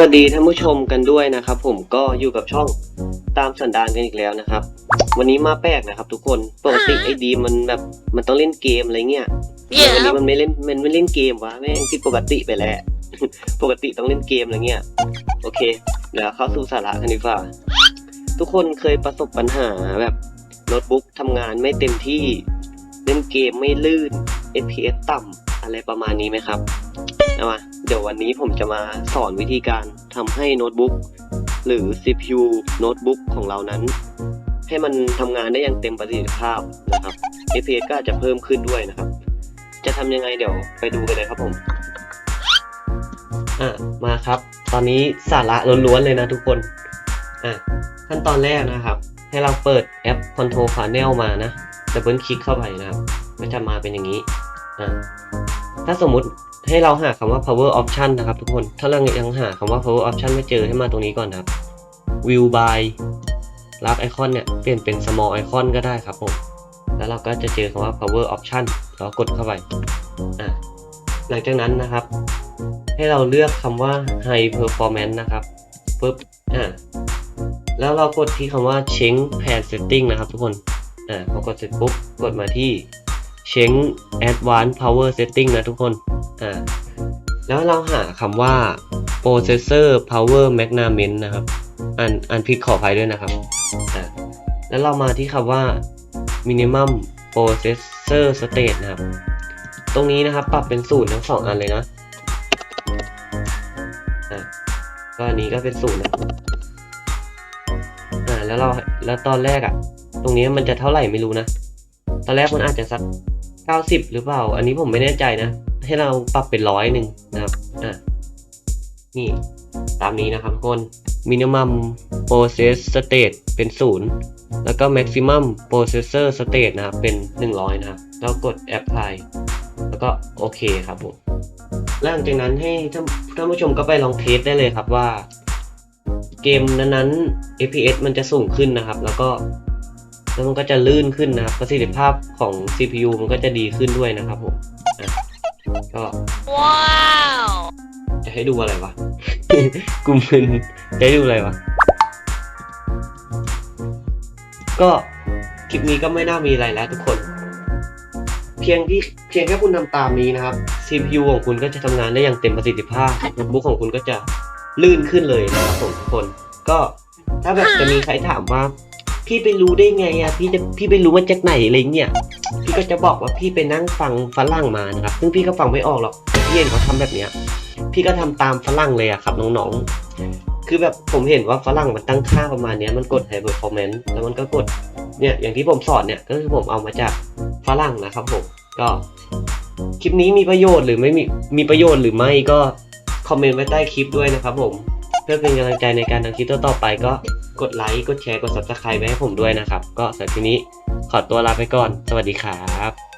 วัสดีท่านผู้ชมกันด้วยนะครับ ผมก็อยู่กับช่องตามสันดานกันอีกแล้วนะครับ วันนี้มาแปลกนะครับ ทุกคนปกติไอ้ดีมมันแบบมันต้องเล่นเกมอะไรเงี้ยแต่วันนี้มันไม่เล่นมันไม่เล่นเกมวะแม่งผิดปกติไปแล้ว ปกติต้องเล่นเกมอะไรเงี้ยโอเคเดี๋ยวเข้าสู่สาระกันดีกว่าทุกคนเคยประสบปัญหาแบบโน้ตบุ๊กทำงานไม่เต็มที่เล่นเกมไม่ลื่น FPS ต่ำอะไรประมาณนี้ไหมครับ เอามาเดี๋ยววันนี้ผมจะมาสอนวิธีการทำให้โน้ตบุ๊กหรือ CPU โน้ตบุ๊กของเรานั้น ให้มันทำงานได้อย่างเต็มประสิทธิภาพนะครับ FPS ก็อาจจะเพิ่มขึ้นด้วยนะครับ จะทำยังไงเดี๋ยวไปดูกันเลยครับผมอะมาครับ ตอนนี้สาระล้วนๆเลยนะทุกคนอะขั้นตอนแรกนะครับ ให้เราเปิดแอป Control Panel มานะดับเบิลคลิกเข้าไปนะครับก็จะมาเป็นอย่างนี้อะ ถ้าสมมุติให้เราหาคำว่า power option นะครับทุกคน ถ้าเรายังหาคำว่า power option ไม่เจอให้มาตรงนี้ก่อนนะครับ view by รับไอคอนเนี่ยเปลี่ยนเป็น small icon ก็ได้ครับผม แล้วเราก็จะเจอคำว่า power option เรากดเข้าไปอะหลังจากนั้นนะครับ ให้เราเลือกคำว่า high performance นะครับปึ๊บอะแล้วเรากดที่คำว่า change pan setting นะครับทุกคนอะพอกดเสร็จปุ๊บกดมาที่ change advanced power setting นะทุกคน อ่า แล้วเราหาคำว่า processor power magnament นะครับ อ่านอ่านผิดขออภัยด้วยนะครับ อ่า แล้วเรามาที่คำว่า minimum processor state นะครับ ตรงนี้นะครับปรับเป็นศูนย์ทั้งสองอันเลยนะ อ่า ก็อันนี้ก็เป็นศูนย์นะอ่า แล้วเรา แล้วตอนแรกอะ ตรงนี้มันจะเท่าไหร่ไม่รู้นะ ตอนแรกมันอาจจะสัก 90 หรือเปล่า อันนี้ผมไม่แน่ใจนะ ให้เราปรับเป็นร้อยหนึ่งนะครับอะนี่ ตามนี้นะครับทุกคน minimum process state เป็น 0 แล้วก็ maximum processor state นะครับ เป็น 100 นะครับ แล้วกด apply แล้วก็โอเคครับผมแล้วหลังจากนั้นให้ท่านท่านผู้ชมก็ไปลองเทสได้เลยครับว่า เกมนั้นๆ FPS มันจะสูงขึ้นนะครับ แล้วก็ แล้วมันก็จะลื่นขึ้นนะครับประสิทธิภาพของ CPU มันก็จะดีขึ้นด้วยนะครับผมอะก็ว้าวจะให้ดูอะไรวะกลุ่มมึนจะให้ดูอะไรวะก็คลิปนี้ก็ไม่น่ามีอะไรแล้วทุกคน เพียงที่เพียงแค่คุณทำตามนี้นะครับ CPU ของคุณก็จะทำงานได้อย่างเต็มประสิทธิภาพโน้ตบุ๊กของคุณก็จะลื่นขึ้นเลยนะครับผมทุกคน ก็ถ้าแบบจะมีใครถามว่า พี่ไปรู้ได้ไงอะพี่จะพี่ไปรู้มาจากไหนอะไรเงี้ยพี่ก็จะบอกว่าพี่ไปนั่งฟังฝรั่งมานะครับซึ่งพี่ก็ฟังไม่ออกหรอกพี่เห็นเขาทำแบบเนี้ย พี่ก็ทำตามฝรั่งเลยอะครับน้องๆ คือแบบผมเห็นว่าฝรั่งมันตั้งค่าประมาณเนี้ยมันกด high performance แล้วมันก็กดเนี่ยอย่างที่ผมสอนเนี่ยก็คือผมเอามาจากฝรั่งนะครับผมก็คลิปนี้มีประโยชน์หรือไม่มีมีประโยชน์หรือไม่ก็คอมเมนต์ไว้ใต้คลิปด้วยนะครับผม เพื่อเป็นกำลังใจในการทำคลิปต่อๆไปก็ กดไลค์ กดแชร์ กด subscribe ไว้ให้ผมด้วยนะครับ ก็สำหรับทีนี้ขอตัวลาไปก่อน สวัสดีครับ